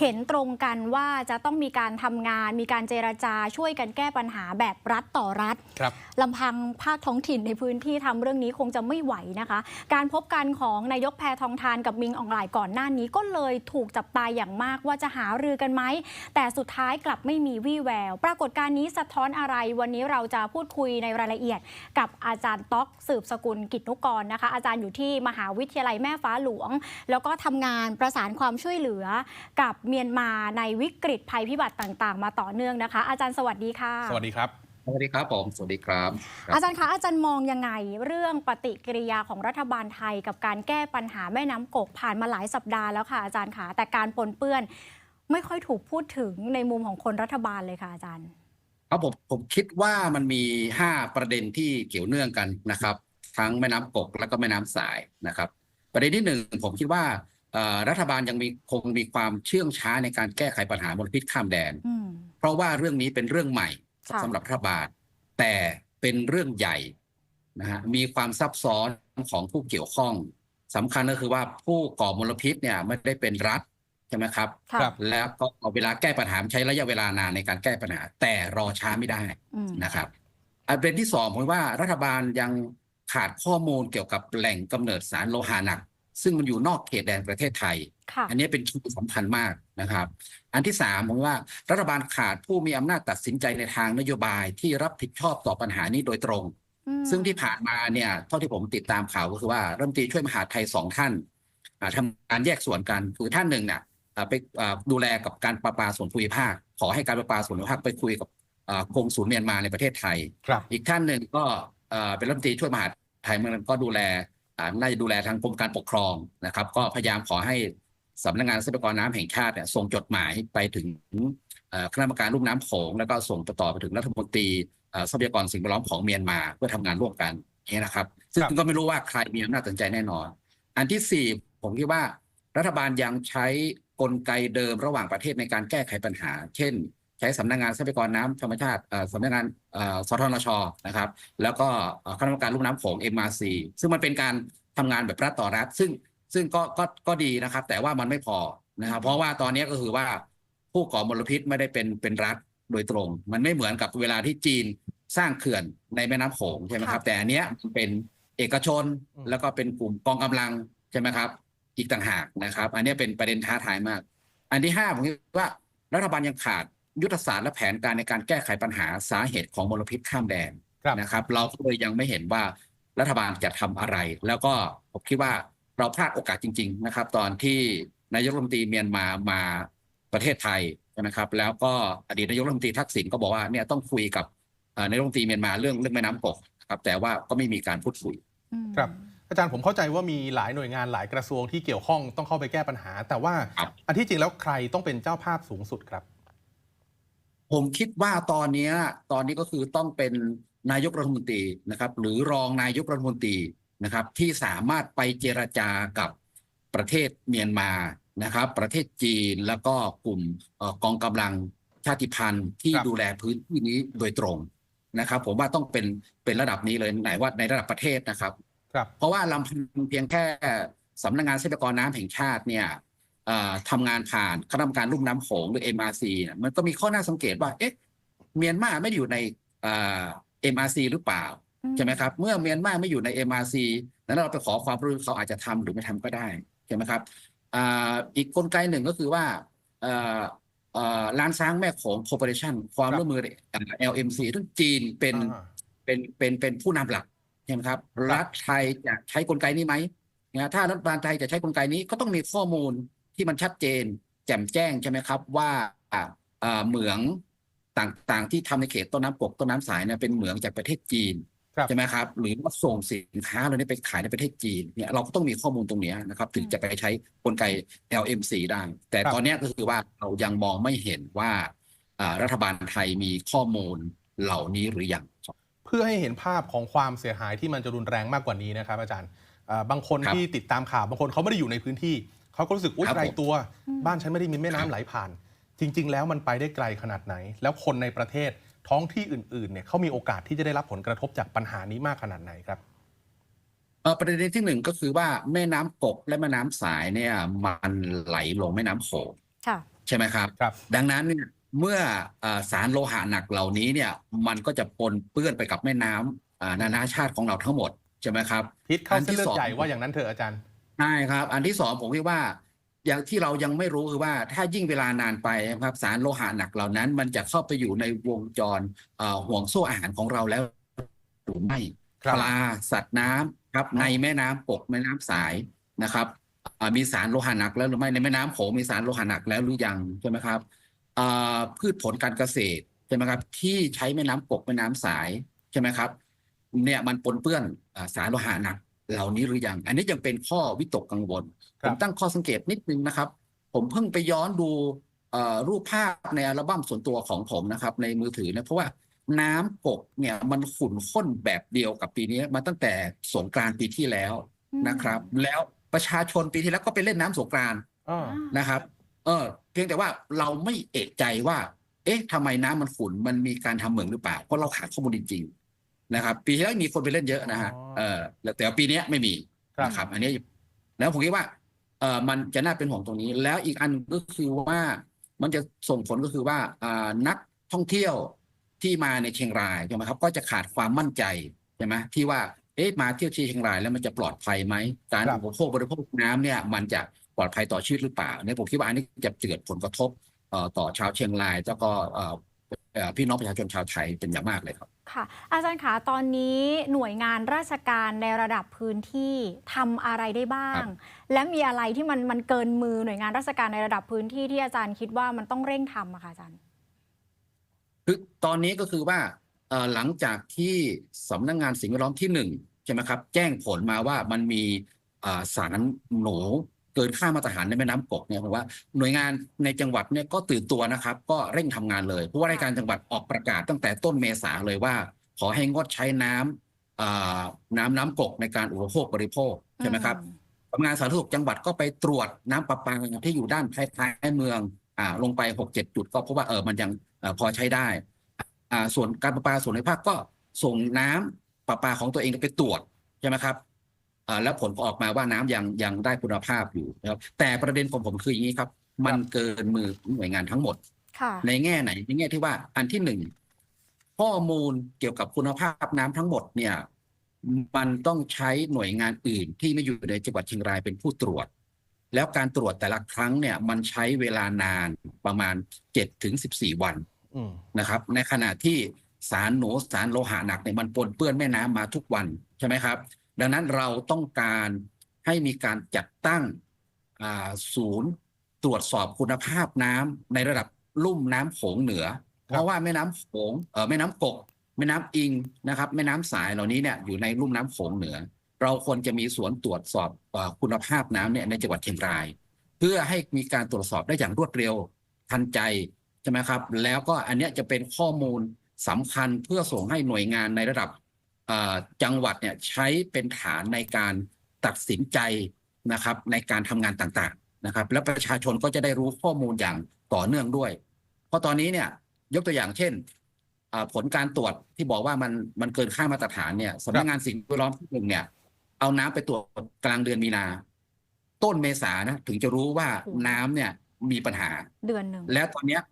เห็นตรงกันว่าจะต้องมีการทำงาน มีการเจรจาช่วยกันแก้ปัญหาแบบรัฐต่อรัฐครับลำพังภาคท้องถิ่นในพื้นที่ทำเรื่องนี้คงจะไม่ไหวนะคะ การพบกันของนายกแพทองทานกับมิงอองหลายก่อนหน้านี้ก็เลยถูกจับตายอย่างมากว่าจะหารือกันไหม แต่สุดท้ายกลับไม่มีวี่แวว ปรากฏการณ์นี้สะท้อนอะไร วันนี้เราจะพูดคุยในรายละเอียด กับอาจารย์ต๊อกสืบสกุลกิจนุกรนะคะ อาจารย์อยู่ที่มหาวิทยาลัยแม่ฟ้าหลวง แล้วก็ทำงานประสานความช่วยเหลือกับเมียนมาในวิกฤตภัยพิบัติต่างๆ มาต่อเนื่องนะคะ อาจารย์สวัสดีค่ะ สวัสดีครับ สวัสดีครับผมสวัสดีครับครับ อาจารย์คะอาจารย์มองยังไง เรื่องปฏิกิริยาของรัฐบาลไทย กับการแก้ปัญหาแม่น้ำกกผ่านมาหลายสัปดาห์แล้วค่ะอาจารย์คะแต่การปนเปื้อนไม่ค่อยถูกพูดถึงในมุมของคนรัฐบาลเลยค่ะอาจารย์ครับผมผมคิดว่ามันมีห้าประเด็นที่เกี่ยวเนื่องกันนะครับ ทั้งแม่น้ำกกและก็แม่น้ำสายนะครับ ประเด็นที่หนึ่งผมคิดว่าเอ่อ รัฐบาลยังมีคงมีความเชื่องช้าในการแก้ไขปัญหามลพิษข้ามแดนอืมเพราะว่าเรื่องนี้เป็นเรื่องใหม่ค่ะสำหรับรัฐบาล แต่เป็นเรื่องใหญ่นะฮะมีความซับซ้อนของผู้เกี่ยวข้องสำคัญก็คือว่าผู้ก่อมลพิษเนี่ยไม่ได้เป็นรัฐใช่ไหมครับค่ะครับ แล้วก็เอาเวลาแก้ปัญหาใช้ระยะเวลานานในการแก้ปัญหา แต่รอช้าไม่ได้อืมนะครับอันเป็นที่สองผมว่ารัฐบาลยังขาดข้อมูลเกี่ยวกับแหล่งกำเนิดสารโลหะหนัก ซึ่งมันอยู่นอกเขตแดนประเทศไทยค่ะอันนี้เป็นคีย์สำคัญมากนะครับ อันที่สามผมว่ารัฐบาลขาดผู้มีอำนาจตัดสินใจในทางนโยบายที่รับผิดชอบต่อปัญหานี้โดยตรงอืมซึ่งที่ผ่านมาเนี่ยเท่าที่ผมติดตามข่าวก็คือว่ารัฐมนตรีช่วยมหาดไทยสองท่านอ่าทำการแยกส่วนกันคือท่านหนึ่งเนี่ยอ่าไปอ่าดูแลกับการประปาส่วนภูมิภาค ขอให้การประปาส่วนภูมิภาคไปคุยกับอ่ากงศูนย์เมียนมาในประเทศไทยครับอีกท่านหนึ่งก็เอ่อเป็นรัฐมนตรีช่วยมหาดไทยมันก็ดูแลอ่า น่าจะดูแลทางกรมการปกครองนะครับ ก็พยายามขอให้สำนักงานทรัพยากรน้ำแห่งชาติเนี่ยส่งจดหมายไปถึงคณะกรรมการลุ่มน้ำโขงแล้วก็ส่งต่อไปถึงรัฐมนตรีทรัพยากรสิ่งแวดล้อมของเมียนมาเพื่อทำงานร่วมกันนี้นะครับ ซึ่งก็ไม่รู้ว่าใครมีอำนาจตัดสินใจแน่นอน อันที่สี่ผมคิดว่ารัฐบาลยังใช้กลไกเดิมระหว่างประเทศในการแก้ไขปัญหา เช่น ใช้สำนักงานทรัพยากรน้ำธรรมชาติเอ่อสำนักงานเอ่อสทนชนะครับ แล้วก็เอ่อคณะกรรมการลุ่มน้ำโขง MRC ซึ่งมันเป็นการทำงานแบบรัฐต่อรัฐ ซึ่งซึ่งก็ก็ก็ดีนะครับ แต่ว่ามันไม่พอนะครับ เพราะว่าตอนนี้ก็คือว่าผู้ก่อมลพิษไม่ได้เป็นเป็นรัฐโดยตรง มันไม่เหมือนกับเวลาที่จีนสร้างเขื่อนในแม่น้ำโขงใช่ไหมครับ แต่อันเนี้ยมันเป็นเอกชนอืมแล้วก็เป็นกลุ่มกองกำลังใช่ไหมครับ อีกต่างหากนะครับ อันเนี้ยเป็นประเด็นท้าทายมาก อันที่ห้าผมคิดว่ารัฐบาลยังขาด ยุทธศาสตร์และแผนการในการแก้ไขปัญหาสาเหตุของมลพิษข้ามแดนครับนะครับ เราก็เลยยังไม่เห็นว่ารัฐบาลจะทำอะไร แล้วก็ผมคิดว่าเราพลาดโอกาสจริง ๆ นะครับ ตอนที่นายกรัฐมนตรีเมียนมามาประเทศไทยใช่ไหมครับ แล้วก็อดีตนายกรัฐมนตรีทักษิณก็บอกว่าเนี่ยต้องคุยกับเอ่อนายกรัฐมนตรีเมียนมาเรื่องเรื่องแม่น้ำกกครับแต่ว่าก็ไม่มีการพูดคุยอืมครับอาจารย์ผมเข้าใจว่ามีหลายหน่วยงานหลายกระทรวงที่เกี่ยวข้องต้องเข้าไปแก้ปัญหา แต่ว่าครับอันที่จริงแล้วใครต้องเป็นเจ้าภาพสูงสุดครับ ผมคิดว่าตอนเนี้ยตอนนี้ก็คือต้องเป็นนายกรัฐมนตรีนะครับ หรือรองนายกรัฐมนตรีนะครับ ที่สามารถไปเจรจากับประเทศเมียนมานะครับ ประเทศจีนแล้วก็กลุ่มเอ่อกองกำลังชาติพันธุ์ที่ครับดูแลพื้นที่นี้โดยตรงนะครับ ผมว่าต้องเป็นเป็นระดับนี้เลยไหนว่าในระดับประเทศนะครับ ครับ เพราะว่าลำพังเพียงแค่สำนักงานทรัพยากรน้ำแห่งชาติเนี่ยเอ่อ ทำงานผ่านคณะกรรมการลุ่มน้ำโขงหรือ MRC เนี่ยมันก็มีข้อน่าสังเกตว่า เอ๊ะ เมียนมาไม่ได้อยู่ในเอ่อ MRC หรือเปล่า ใช่ไหมครับ เมื่อเมียนมาไม่อยู่ใน MRC นั้นเราไปขอความร่วมมือเขาอาจจะทำหรือไม่ทำก็ได้ ใช่ไหมครับอ่าอีกกลไกหนึ่งก็คือว่าเอ่อเอ่อร้านช้างแม่โขงคอร์ปอเรชั่นความครับร่วมมือเอ่อ LMC ซึ่งจีนเป็นอ่าเป็นเป็นเป็นผู้นำหลักใช่ไหมครับ รัฐไทยจะใช้กลไกนี้ไหมนะถ้ารัฐบาลไทยจะใช้กลไกนี้ก็ต้องมีข้อมูล ที่มันชัดเจน แจ่มแจ้งใช่ไหมครับ ว่าอ่าอ่าเหมืองต่างๆ ที่ทำในเขตต้นน้ำปกต้นน้ำสายเนี่ยเป็นเหมืองจากประเทศจีนครับใช่ไหมครับ หรือว่าส่งสินค้าเหล่านี้ไปขายในประเทศจีนเนี่ยเราก็ต้องมีข้อมูลตรงเนี้ยนะครับ ถึงจะไปใช้กลไก LMC ได้ แต่ครับตอนเนี้ยก็คือว่าเรายังมองไม่เห็นว่าอ่ารัฐบาลไทยมีข้อมูลเหล่านี้หรือยังครับเพื่อให้เห็นภาพของความเสียหายที่มันจะรุนแรงมากกว่านี้นะครับ อาจารย์อ่าบางคนครับที่ติดตามข่าวบางคนเขาไม่ได้อยู่ในพื้นที่ เขาก็รู้สึก อุ้ยครับไกลผมตัวอืมบ้านฉันไม่ได้มีแม่น้ำครับ ไหลผ่าน จริง ๆ แล้วมันไปได้ไกลขนาดไหน แล้วคนในประเทศท้องที่อื่น ๆ เนี่ยเขามีโอกาสที่จะได้รับผลกระทบจากปัญหานี้มากขนาดไหนครับ เอ่อประเด็นที่หนึ่งก็คือว่าแม่น้ำกกและแม่น้ำสายเนี่ยมันไหลลงแม่น้ำโขงค่ะ ใช่ไหมครับ ครับ ดังนั้นเนี่ยเมื่อเอ่อสารโลหะหนักเหล่านี้เนี่ยมันก็จะปนเปื้อนไปกับแม่น้ำอ่านานาชาติของเราทั้งหมดใช่ไหมครับ พิษเข้าอันเส้นที่เลือสอดงใหญ่ว่าอย่างนั้นเถอะอาจารย์ ใช่ครับ อันที่สองผมคิดว่า อย่างที่เรายังไม่รู้คือว่าถ้ายิ่งเวลานานไปนะครับสารโลหะหนักเหล่านั้น มันจะเข้าไปอยู่ในวงจรเอ่อห่วงโซ่อาหารของเราแล้วหรือไม่ครับ ปลาสัตว์น้ำครับในแม่น้ำปกแม่น้ำสายนะครับอ่ามีสารโลหะหนักแล้วหรือไม่ในแม่น้ำโขงมีสารโลหะหนักแล้วหรือยังใช่ไหมครับอ่าพืชผลการเกษตรใช่ไหมครับที่ใช้แม่น้ำปกแม่น้ำสายใช่ไหมครับ เนี่ยมันปนเปื้อนอ่าสารโลหะหนัก เหล่านี้หรือยัง อันนี้ยังเป็นข้อวิตกกังวลคผรับมตั้งข้อสังเกตนิดนึงนะครับ ผมเพิ่งไปย้อนดูเอ่อรูปภาพในอัลบั้มส่วนตัวของผมนะครับ ในมือถือนะเพราะว่าน้ำปกเนี่ยมันขุ่นข้นแบบเดียวกับปีนี้มาตั้งแต่สงกรานต์ปีที่แล้วนะครับ แล้วประชาชนปีที่แล้วก็ไปเล่นน้ำสงกรานต์อ่านะครับ เออเพียงแต่ว่าเราไม่เอะใจว่า เอ๊ะทำไมน้ำมันขุ่นมันมีการทำเหมืองหรือเปล่าเพราะเราขาดข้อมูลจริงๆ นะครับ ปีที่แล้วมีคนไปเล่นเยอะนะฮะอ๋อเออแต่ว่าปีเนี้ยไม่มีครับนะครับอันนี้ แล้วผมคิดว่าเออมันจะน่าเป็นห่วงตรงนี้ แล้วอีกอันก็คือว่ามันจะส่งผลก็คือว่าอ่านักท่องเที่ยวที่มาในเชียงรายใช่ไหมครับ ก็จะขาดความมั่นใจใช่ไหมที่ว่าเอ๊ะมาเที่ยวที่เชียงรายแล้วมันจะปลอดภัยไหมการครับอุปโภคบริโภคน้ำเนี่ยมันจะปลอดภัยต่อชีวิตหรือเปล่าเนี่ยผมคิดว่าอันนี้จะเกิดผลกระทบเอ่อต่อชาวเชียงรายแล้วก็เอ่อเอ่อพี่น้องประชาชนชาวไทยเป็นอย่างมากเลยครับ ค่ะ อาจารย์คะตอนนี้หน่วยงานราชการในระดับพื้นที่ทำอะไรได้บ้าครังบและมีอะไรที่มันมันเกินมือหน่วยงานราชการในระดับพื้นที่ที่อาจารย์คิดว่ามันต้องเร่งทำอะค่ะอาจารย์คือตอนนี้ก็คือว่าเอ่อหลังจากที่สำนักงานสิ่งแวดล้อมที่หนึ่งใช่ไหมครับ แจ้งผลมาว่ามันมีอ่าสารหนู เกินค่ามาตรฐานในแม่น้ำกกเนี่ยผมว่าหน่วยงานในจังหวัดเนี่ยก็ตื่นตัวนะครับ ก็เร่งทำงานเลยเพราะว่าราชการจังหวัดออกประกาศตั้งแต่ต้นเมษาเลยว่า ขอให้งดใช้น้ำอ่าน้ำน้ำกกในการอุปโภคบริโภคใช่ไหมครับสำนักงานสาธารณสุขจังหวัดก็ไปตรวจน้ำประปาที่อยู่ด้านท้ายๆเมืองอ่าลงไปหกเจ็ดจุดก็พบว่าเออมันยังเอ่อพอใช้ได้อ่าส่วนการประปาส่วนในภาคก็ส่งน้ำประปาของตัวเองไปตรวจใช่ไหมครับอ่า แล้วผลก็ออกมาว่าน้ำยังยังได้คุณภาพอยู่นะครับแต่ประเด็นของผมคืออย่างนี้ครับ มันเกินมือหน่วยงานทั้งหมดค่ะในแง่ไหนในแง่ที่ว่าอันที่หนึ่งข้อมูลเกี่ยวกับคุณภาพน้ำทั้งหมดเนี่ย มันต้องใช้หน่วยงานอื่น ที่ไม่อยู่ในจังหวัดเชียงรายเป็นผู้ตรวจ แล้วการตรวจแต่ละครั้งเนี่ย มันใช้เวลานานประมาณเจ็ดถึงสิบสี่วันอืมนะครับ ในขณะที่สารหนูสารโลหะหนักเนี่ยมันปนเปื้อนแม่น้ำมาทุกวันใช่ไหมครับ ดังนั้นเราต้องการให้มีการจัดตั้งอ่าศูนย์ตรวจสอบคุณภาพน้ำในระดับลุ่มน้ำโขงเหนือ เพราะว่าแม่น้ำโขงเออแม่น้ำกก แม่น้ำอิงนะครับ แม่น้ำสายเหล่านี้เนี่ยอยู่ในลุ่มน้ำโขงเหนือ เราควรจะมีสวนตรวจสอบเอ่อคุณภาพน้ำเนี่ยในจังหวัดเชียงราย เพื่อให้มีการตรวจสอบได้อย่างรวดเร็วทันใจใช่ไหมครับ แล้วก็อันเนี้ยจะเป็นข้อมูลสำคัญเพื่อส่งให้หน่วยงานในระดับเอ่อ จังหวัดเนี่ยใช้เป็นฐานในการตัดสินใจนะครับในการทำงานต่างๆนะครับ แล้วประชาชนก็จะได้รู้ข้อมูลอย่างต่อเนื่องด้วย เพราะตอนนี้เนี่ยยกตัวอย่างเช่นอ่าผลการตรวจที่บอกว่ามันมันเกินค่ามาตรฐานเนี่ยสำนักงานสิ่งแวดล้อมที่หนึ่งเนี่ย เอาน้ำไปตรวจกลางเดือนมีนา ต้นเมษานะถึงจะรู้ว่าโอ้น้ำเนี่ยมีปัญหาเดือนหนึ่งแล้วตอนเนี้ย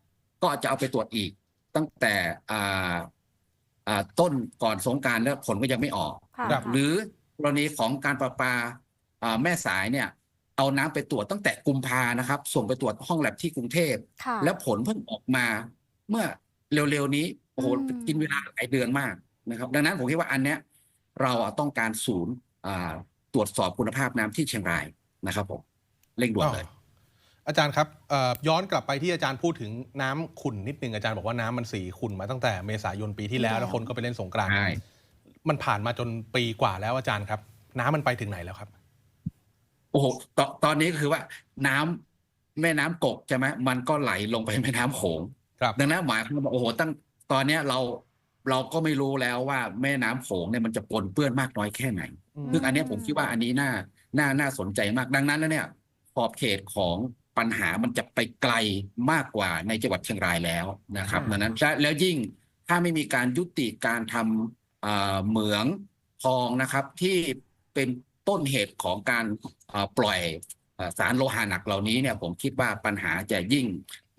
ก็จะเอาไปตรวจอีกตั้งแต่อ่าอ่า ต้นก่อนสงกรารแล้วผลก็ยังไม่ออก ค่ะครับหรือกรณีของการประปาอ่าแม่สายเนี่ย เอาน้ำไปตรวจตั้งแต่กุมภานะครับ ส่งไปตรวจห้องแลบที่กรุงเทพ ค่ะ แล้วผลเพิ่งออกมา เมื่อเร็วๆนี้โอ้โหอืม กินเวลาหลายเดือนมากนะครับ ดังนั้นผมคิดว่าอันเนี้ยเราอะต้องการศูนย์อ่าตรวจสอบคุณภาพน้ำที่เชียงรายนะครับผมเร่งด่วนเลยอ๋อ อาจารย์ครับเอ่อย้อนกลับไปที่อาจารย์พูดถึงน้ำขุ่นนิดนึงอาจารย์บอกว่าน้ำมันสีขุ่นมาตั้งแต่เมษายนปีที่แล้ว แล้วแล้วคนก็ไปเล่นสงกรานต์ใช่มันผ่านมาจนปีกว่าแล้วอาจารย์ครับ น้ำมันไปถึงไหนแล้วครับ โอ้โหตอนตอนนี้ก็คือว่าน้ำแม่น้ำกกใช่ไหมมันก็ไหลลงไปแม่น้ำโขงครับดังนั้นหมายความว่าโอ้โหตั้งตอนเนี้ยเราเราก็ไม่รู้แล้วว่าแม่น้ำโขงเนี่ยมันจะปนเปื้อนมากน้อยแค่ไหนอืมซึ่งอันเนี้ยผมคิดว่าอันนี้น่าน่าน่าสนใจมากดังนั้นแล้วเนี่ยขอบเขตของ ปัญหามันจะไปไกลมากกว่าในจังหวัดเชียงรายแล้วนะครับค่ะดังนั้นและแล้วยิ่งถ้าไม่มีการยุติการทำเอ่อเหมืองทองนะครับที่เป็นต้นเหตุของการเอ่อปล่อยเอ่อสารโลหะหนักเหล่านี้เนี่ยผมคิดว่าปัญหาจะยิ่ง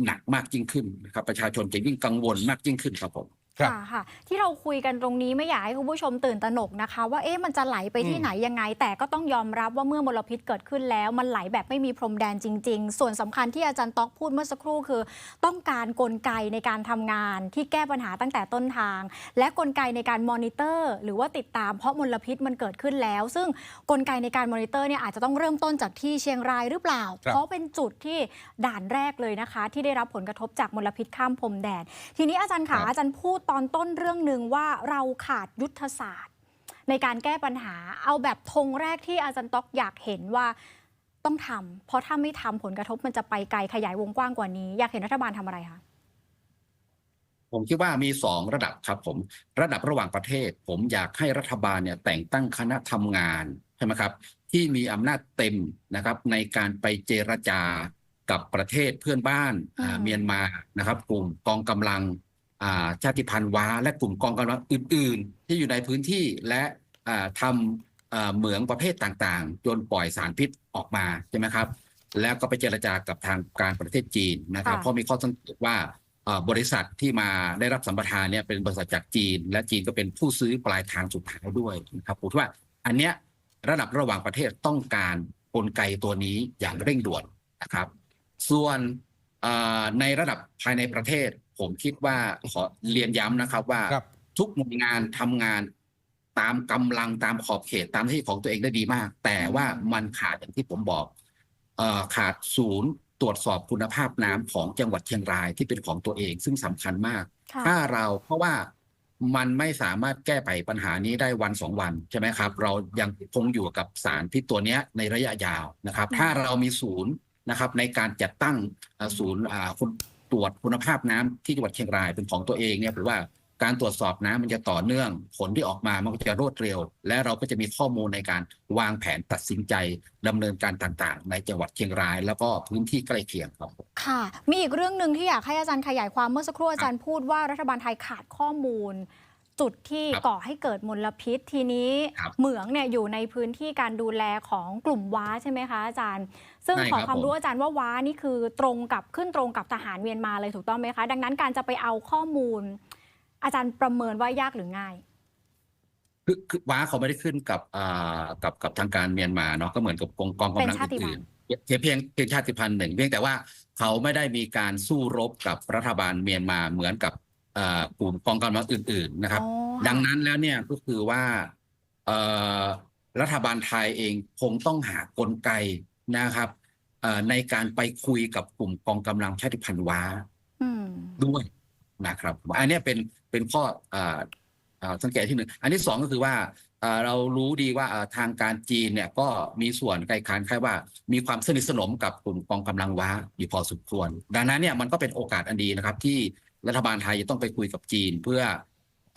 หนักมากยิ่งขึ้นนะครับประชาชนจะยิ่งกังวลมากยิ่งขึ้นครับผม ครับค่ะค่ะ ที่เราคุยกันตรงนี้ไม่อยากให้คุณผู้ชมตื่นตระหนกนะคะ ว่าเอ๊ะมันจะไหลไปที่อืมไหนยังไง แต่ก็ต้องยอมรับว่าเมื่อมลพิษเกิดขึ้นแล้ว มันไหลแบบไม่มีพรมแดนจริง ๆ ส่วนสำคัญที่อาจารย์ต๊อกพูดเมื่อสักครู่คือ ต้องการกลไกในการทำงานที่แก้ปัญหาตั้งแต่ต้นทาง และกลไกในการมอนิเตอร์ หรือว่าติดตามเพราะมลพิษมันเกิดขึ้นแล้ว ซึ่งกลไกในการมอนิเตอร์เนี่ยอาจจะต้องเริ่มต้นจากที่เชียงรายหรือเปล่าครับเพราะเป็นจุดที่ด่านแรกเลยนะคะ ที่ได้รับผลกระทบจากมลพิษข้ามพรมแดน ทีนี้อาจารย์ขาครับอาจารย์พูดตอนต้นเรื่องหนึ่งว่าเราขาดยุทธศาสตร์ ในการแก้ปัญหาเอาแบบธงแรกที่อาจารย์ต๊อกอยากเห็นว่าต้องทำเพราะถ้าไม่ทำผลกระทบมันจะไปไกลขยายวงกว้างกว่านี้ อยากเห็นรัฐบาลทำอะไรคะผมคิดว่ามีสองระดับครับผมระดับระหว่างประเทศ ผมอยากให้รัฐบาลเนี่ยแต่งตั้งคณะทำงานใช่ไหมครับ ที่มีอำนาจเต็มนะครับในการไปเจรจากับประเทศเพื่อนบ้านอ่าอืมเมียนมานะครับ กลุ่มกองกำลังอ่า ชาติพันธุ์ว้า และกลุ่มกองกำลังอื่น ๆ ที่อยู่ในพื้นที่และอ่าทำอ่าเหมืองประเภทต่างๆ จนปล่อยสารพิษออกมาใช่ไหมครับแล้วก็ไปเจรจากับทางการประเทศจีนนะครับค่ะเพราะมีข้อสังเกตว่าเอ่อบริษัทที่มาได้รับสัมปทานเนี่ยเป็นบริษัทจากจีน และจีนก็เป็นผู้ซื้อปลายทางสุดท้ายด้วยนะครับผมคิดว่าอันเนี้ยระดับระหว่างประเทศต้องการกลไกตัวนี้อย่างเร่งด่วนนะครับ ส่วนเอ่อในระดับภายในประเทศ ผมคิดว่าขอเรียนย้ำนะครับว่าครับทุกหน่วยงานทำงานตามกำลังตามขอบเขตตามหน้าที่ของตัวเองได้ดีมาก แต่ว่ามันขาดอย่างที่ผมบอกเอ่อขาดศูนย์ตรวจสอบคุณภาพน้ำของจังหวัดเชียงรายที่เป็นของตัวเอง ซึ่งสำคัญมาก ค่ะ ถ้าเราเพราะว่ามันไม่สามารถแก้ไขปัญหานี้ได้วันสองวันใช่ไหมครับ เรายังคงอยู่กับสารพิษตัวเนี้ยในระยะยาวนะครับ อืม ถ้าเรามีศูนย์นะครับในการจัดตั้งเอ่อศูนย์อ่าคุณต รวจคุณภาพน้ำที่จังหวัดเชียงรายเป็นของตัวเองเนี่ยหรือว่าการตรวจสอบน้ำมันจะต่อเนื่อง ผลที่ออกมามันก็จะรวดเร็ว และเราก็จะมีข้อมูลในการวางแผนตัดสินใจดำเนินการต่างๆ ในจังหวัดเชียงราย แล้วก็พื้นที่ใกล้เคียงครับค่ะ มีอีกเรื่องหนึ่งที่อยากให้อาจารย์ขยายความเมื่อสักครู่อาจารย์พูดว่ารัฐบาลไทยขาดข้อมูล จุดที่ครับก่อให้เกิดมลพิษทีนี้ครับเหมืองเนี่ยอยู่ในพื้นที่การดูแลของกลุ่มว้าใช่ไหมคะอาจารย์ ซึ่งใช่ขอครับความรู้ผมอาจารย์ว่าว้านี่คือตรงกับขึ้นตรงกับทหารเมียนมาเลยถูกต้องไหมคะ ดังนั้นการจะไปเอาข้อมูล อาจารย์ประเมินว่ายากหรือง่ายคือคือว้าเขาไม่ได้ขึ้นกับอ่ากับกับทางการเมียนมาเนาะก็เหมือนกับกองกองกำลังเป็นชาติพัอื่นนธุ์ๆเพียงเพียงเพียงชาติพันธุ์หนึ่งเพียงแต่ว่าเขาไม่ได้มีการสู้รบกับรัฐบาลเมียนมาเหมือนกับอ่า กลุ่มกองกำลังอื่น ๆนะครับอ๋อดังนั้นแล้วเนี่ยก็คือว่าเอ่อรัฐบาลไทยเองคงต้องหากลไกนะครับเอ่อในการไปคุยกับกลุ่มกองกำลังชาติพันธุ์ว้าอืมด้วยนะครับ อันเนี้ยเป็นเป็นข้ออ่าอ่าสังเกตที่หนึ่งอันที่สองก็คือว่าอ่าเรารู้ดีว่าอ่าทางการจีนเนี่ยก็มีส่วนใกล้คานคล้ายว่า มีความสนิทสนมกับกลุ่มกองกำลังว้าอยู่พอสมควร ดังนั้นเนี่ยมันก็เป็นโอกาสอันดีนะครับที่ รัฐบาลไทยจะต้องไปคุยกับจีนเพื่อ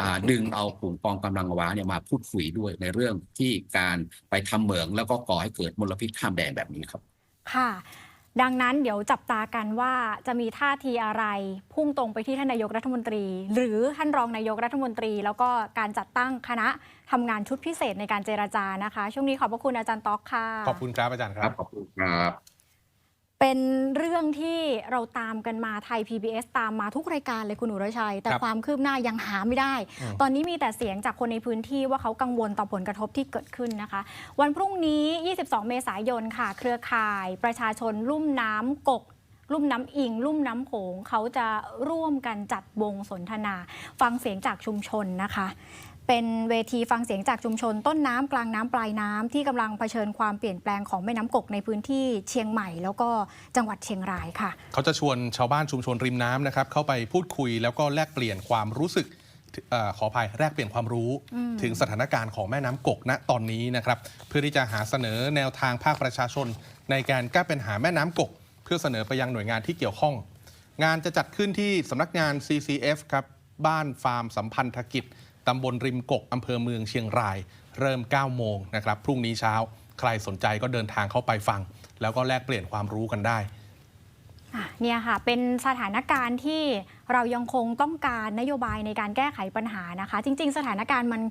อ่าดึงเอากลุ่มกองกำลังว้าเนี่ยมาพูดคุยด้วยในเรื่องที่การไปทำเหมืองแล้วก็ก่อให้เกิดมลพิษข้ามแดนแบบนี้ครับ ค่ะ ดังนั้นเดี๋ยวจับตากันว่าจะมีท่าทีอะไร พุ่งตรงไปที่ท่านนายกรัฐมนตรี หรือท่านรองนายกรัฐมนตรี แล้วก็การจัดตั้งคณะทำงานชุดพิเศษในการเจรจานะคะ ช่วงนี้ขอบพระคุณอาจารย์ต๊อกค่ะ ขอบคุณครับอาจารย์คครัรับบขอบคุณครับ เป็นเรื่องที่เราตามกันมาไทย PBS ตามมาทุกรายการเลยคุณอุรชัย แต่ครับความคืบหน้ายังหาไม่ได้อืมตอนนี้มีแต่เสียงจากคนในพื้นที่ว่าเขากังวลต่อผลกระทบที่เกิดขึ้นนะคะ วันพรุ่งนี้ 22 เมษายนค่ะ เครือข่าย ประชาชนลุ่มน้ำกกลุ่มน้ำอิง ลุ่มน้ำโขงเขาจะร่วมกันจัดวงสนทนา ฟังเสียงจากชุมชนนะคะ เป็นเวทีฟังเสียงจากชุมชนต้นน้ำกลางน้ำปลายน้ำที่กำลังเผชิญความเปลี่ยนแปลงของแม่น้ำกกในพื้นที่เชียงใหม่ แล้วก็จังหวัดเชียงรายค่ะ เขาจะชวนชาวบ้านชุมชนริมน้ำนะครับเข้าไปพูดคุยแล้วก็แลกเปลี่ยนความรู้สึกเออขออภัยแลกเปลี่ยนความรู้อืมถึงสถานการณ์ของแม่น้ำกกณตอนนี้นะครับเพื่อที่จะหาเสนอแนวทางภาคประชาชน ในการแก้ปัญหาแม่น้ำกก เพื่อเสนอไปยังหน่วยงานที่เกี่ยวข้อง งานจะจัดขึ้นที่สำนักงาน CCF ครับบ้านฟาร์มสัมพันธกิจ ตำบลริมกกอำเภอเมืองเชียงราย เริ่ม 9 โมงนะครับ พรุ่งนี้เช้า ใครสนใจก็เดินทางเข้าไปฟัง แล้วก็แลกเปลี่ยนความรู้กันได้อะเนี่ยค่ะ เป็นสถานการณ์ที่เรายังคงต้องการนโยบายในการแก้ไขปัญหานะคะ จริง ๆ สถานการณ์มัน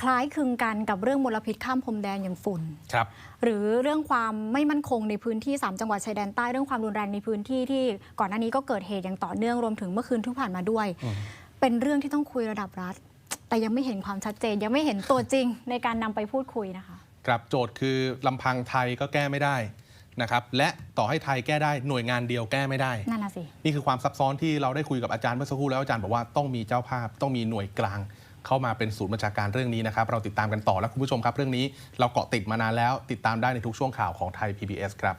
คล้ายคลึงกันกับเรื่องมลพิษข้ามพรมแดนอย่างฝุ่นครับ หรือเรื่องความไม่มั่นคงในพื้นที่ 3 จังหวัดชายแดนใต้เรื่องความรุนแรงในพื้นที่ที่ก่อนหน้านี้ก็เกิดเหตุอย่างต่อเนื่องรวมถึงเมื่อคืนที่ผ่านมาด้วยอืมเป็นเรื่องที่ต้องคุยระดับรัฐ แต่ยังไม่เห็นความชัดเจน ยังไม่เห็นตัวจริงในการนำไปพูดคุยนะคะ ครับโจทย์คือลำพังไทยก็แก้ไม่ได้นะครับและต่อให้ไทยแก้ได้หน่วยงานเดียวแก้ไม่ได้ นั่นน่ะสิ นี่คือความซับซ้อนที่เราได้คุยกับอาจารย์เมื่อสักครู่แล้วอาจารย์บอกว่าต้องมีเจ้าภาพ ต้องมีหน่วยกลาง เข้ามาเป็นศูนย์บัญชาการเรื่องนี้นะครับ เราติดตามกันต่อและคุณผู้ชมครับ เรื่องนี้เราเกาะติดมานานแล้ว ติดตามได้ในทุกช่วงข่าวของไทย PBS ครับ